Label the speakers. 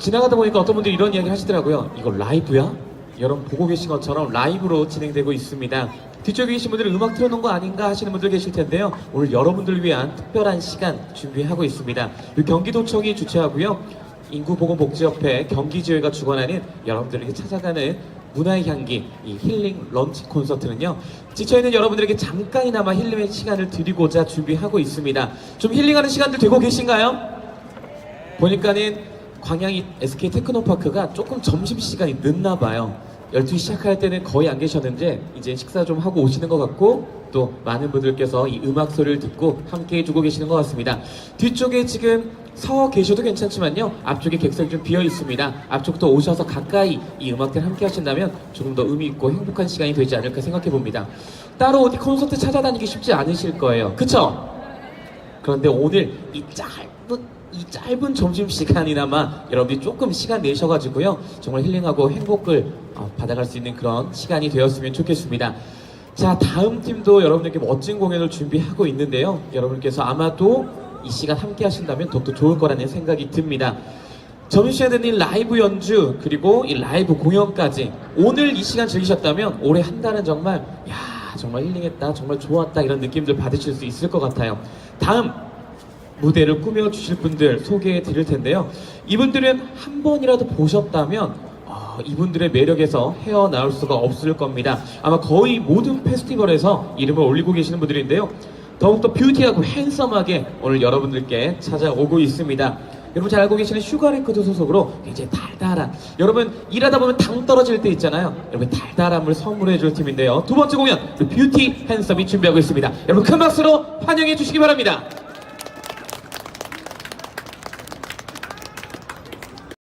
Speaker 1: 지나가다 보니까 어떤 분들이 이런 이야기 하시더라고요. 이거 라이브야? 여러분 보고 계신 것처럼 라이브로 진행되고 있습니다. 뒤쪽에 계신 분들은 음악 틀어놓은 거 아닌가 하시는 분들 계실 텐데요. 오늘 여러분들을 위한 특별한 시간 준비하고 있습니다. 이 경기도청이 주최하고요. 인구보건복지협회 경기지회가 주관하는 여러분들에게 찾아가는 문화의 향기 이 힐링 런치 콘서트는요 지쳐있는 여러분들에게 잠깐이나마 힐링의 시간을 드리고자 준비하고 있습니다 좀 힐링하는 시간들 되고 계신가요? 보니까는 광양이 SK 테크노파크가 조금 점심시간이 늦나 봐요. 12시 시작할 때는 거의 안 계셨는데 이제 식사 좀 하고 오시는 것 같고 또 많은 분들께서 이 음악 소리를 듣고 함께 해주고 계시는 것 같습니다. 뒤쪽에 지금 서 계셔도 괜찮지만요. 앞쪽에 객석이 좀 비어 있습니다. 앞쪽부터 오셔서 가까이 이 음악들 함께 하신다면 조금 더 의미 있고 행복한 시간이 되지 않을까 생각해 봅니다. 따로 어디 콘서트 찾아다니기 쉽지 않으실 거예요. 그쵸? 그런데 오늘 이 짧은 이 짧은 점심 시간이나마 여러분들이 조금 시간 내셔가지고요 정말 힐링하고 행복을 어, 받아갈 수 있는 그런 시간이 되었으면 좋겠습니다. 자 다음 팀도 여러분들께 멋진 공연을 준비하고 있는데요 여러분께서 아마도 이 시간 함께 하신다면 더욱더 좋을 거라는 생각이 듭니다. 점심시간에는 이 라이브 연주 그리고 이 라이브 공연까지 오늘 이 시간 즐기셨다면 올해 한 달은 정말 야 정말 힐링했다 정말 좋았다 이런 느낌들 받으실 수 있을 것 같아요. 다음 무대를 꾸며 주실 분들 소개해 드릴 텐데요. 이분들은 한 번이라도 보셨다면 어, 이분들의 매력에서 헤어나올 수가 없을 겁니다. 아마 거의 모든 페스티벌에서 이름을 올리고 계시는 분들인데요. 더욱더 뷰티하고 핸섬하게 오늘 여러분들께 찾아오고 있습니다. 여러분 잘 알고 계시는 슈가레코드 소속으로 굉장히 달달한 여러분 일하다 보면 당 떨어질 때 있잖아요. 여러분 달달함을 선물해 줄 팀인데요. 두 번째 공연 뷰티 핸섬이 준비하고 있습니다. 여러분 큰 박수로 환영해 주시기 바랍니다.